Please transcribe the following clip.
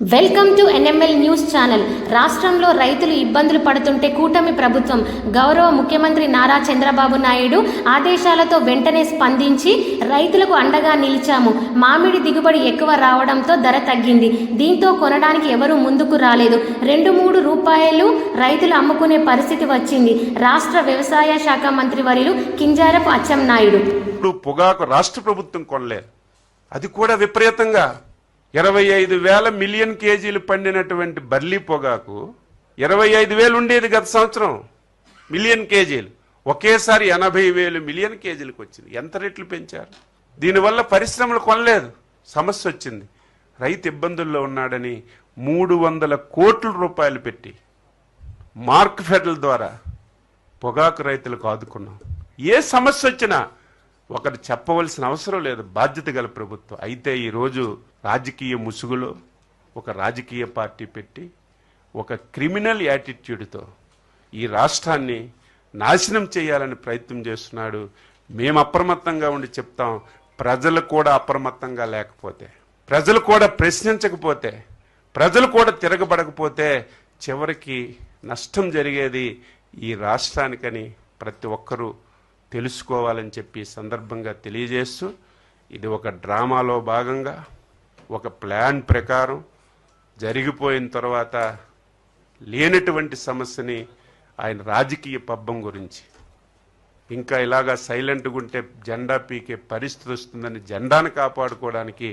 Welcome to NML news channel. రాష్ట్రంలో రైతులు ఇబ్బందులు పడుతుంటే కూటమి ప్రభుత్వం గౌరవ ముఖ్యమంత్రి నారా చంద్రబాబు నాయుడు ఆదేశాలతో వెంటనే స్పందించి రైతులకు అండగా నిలిచాము. మామిడి దిగుబడి ఎక్కువ రావడంతో ధర తగ్గింది. దీంతో కొనడానికి ఎవరూ ముందుకు రాలేదు. రెండు మూడు రూపాయలు రైతులు అమ్ముకునే పరిస్థితి వచ్చింది. రాష్ట్ర వ్యవసాయ శాఖ మంత్రి వర్యులు కింజారపు అచ్చెన్నాయుడు ఇప్పుడు పొగాకు రాష్ట్ర ప్రభుత్వం కొనలేదు అది కూడా విపరీతంగా. ఇరవై ఐదు వేల మిలియన్ కేజీలు పండినటువంటి బర్లీ పొగాకు ఇరవై ఐదు వేలు ఉండేది గత సంవత్సరం. మిలియన్ కేజీలు. ఒకేసారి ఎనభై వేలు మిలియన్ కేజీలకు వచ్చింది. ఎంత రేట్లు పెంచారు? దీనివల్ల పరిశ్రమలు కొనలేదు. సమస్య వచ్చింది. రైతు ఇబ్బందుల్లో ఉన్నాడని మూడు వందల కోట్ల రూపాయలు పెట్టి మార్క్ ఫెడల్ ద్వారా పొగాకు రైతులకు ఆదుకున్నాం. ఏ సమస్య వచ్చినా ఒకరు చెప్పవలసిన అవసరం లేదు. బాధ్యత గల ప్రభుత్వం. అయితే ఈరోజు రాజకీయ ముసుగులో ఒక రాజకీయ పార్టీ పెట్టి ఒక క్రిమినల్ యాటిట్యూడ్తో ఈ రాష్ట్రాన్ని నాశనం చేయాలని ప్రయత్నం చేస్తున్నాడు. మేము అప్రమత్తంగా ఉండి చెప్తాం. ప్రజలు కూడా అప్రమత్తంగా లేకపోతే ప్రజలు కూడా ప్రశ్నించకపోతే ప్రజలు కూడా తిరగబడకపోతే చివరికి నష్టం జరిగేది ఈ రాష్ట్రానికని ప్రతి ఒక్కరూ తెలుసుకోవాలని చెప్పి సందర్భంగా తెలియజేస్తూ ఇది ఒక డ్రామాలో భాగంగా ఒక ప్లాన్ ప్రకారం జరిగిపోయిన తర్వాత లేనటువంటి సమస్యని ఆయన రాజకీయ పబ్బం గురించి ఇంకా ఇలాగా సైలెంట్గా ఉంటే జెండా పీకే పరిస్థితి వస్తుందని జెండాను కాపాడుకోవడానికి